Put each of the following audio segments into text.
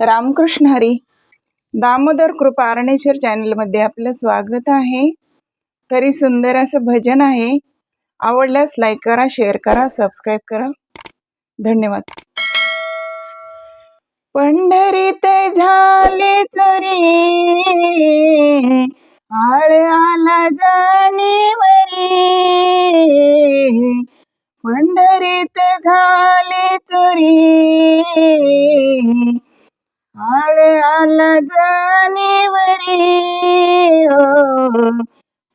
रामकृष्ण हरी. दामोदर कृपा अरणेश्वर चॅनलमध्ये आपलं स्वागत आहे. तरी सुंदर असं भजन आहे. आवडल्यास लाईक करा शेअर करा सबस्क्राईब करा. धन्यवाद. पंढरीत झाले चोरी. आळ आला जाणीवरी. पंढरीत झाले चोरी. आळ आला जाणीवरी हो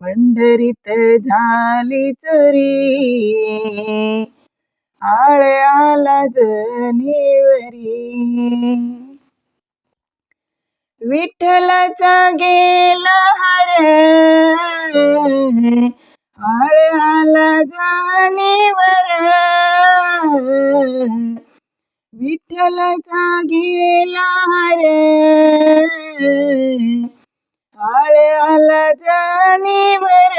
पंढरीत झाली चोरी. आळ आला जनीवरी. विठ्ठलाचा गेला हर. आळ आला जाणीवर विठ्ठलाचा गेला हर आळ आला जाणीवर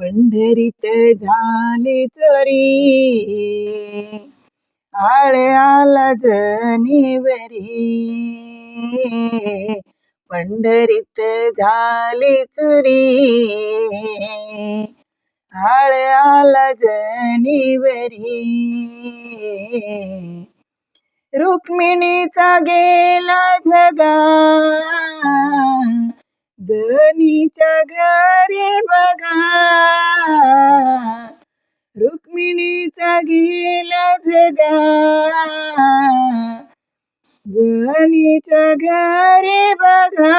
पंढरीत झाली चोरी आळ आला जनीवरी पंढरीत झाली चोरी हळ्याला आला जनीवरी रुक्मिणीचा गेला जगा जनीच्या घरी बघा रुक्मिणीचा गेला जगा जनीच्या घरी बघा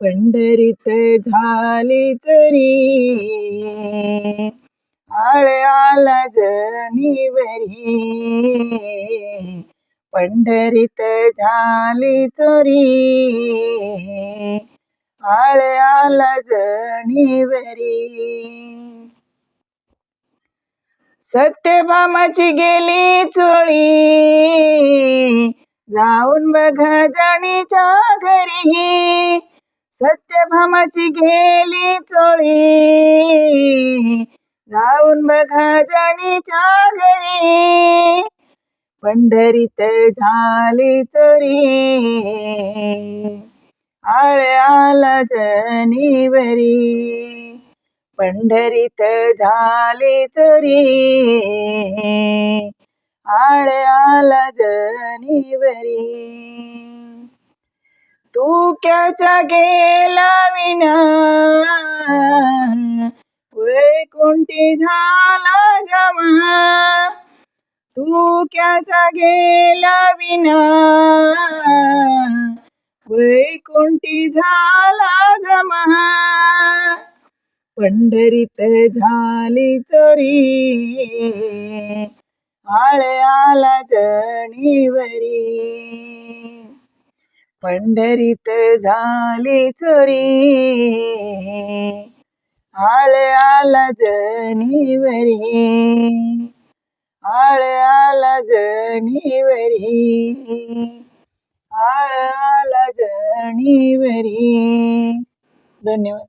पंढरीत झाली चरी आळ आला जणीवरी. पंढरीत झाली चोरी आळ आला जणीवरी. सत्यभामाची गेली चोळी. जाऊन बघा जणीच्या घरी. सत्यभामाची गेली चोळी. जाऊन बघा जणीच्या घरी. पंढरीत झाली चोरी. आळ आला जनीवरी. पंढरीत झाली चोरी. आळ आला जनीवरी. तू क्याचा गेला विना? कोणती झाला जमा? तू क्याचा गेला विना? कोणती झाला जमा? पंढरीत झाली चोरी. आळ आला जणीवरी. पंढरीत झाली चोरी. आळ आला जनीवरी आळ आला जनीवरी आळ आला जनीवरी धन्यवाद.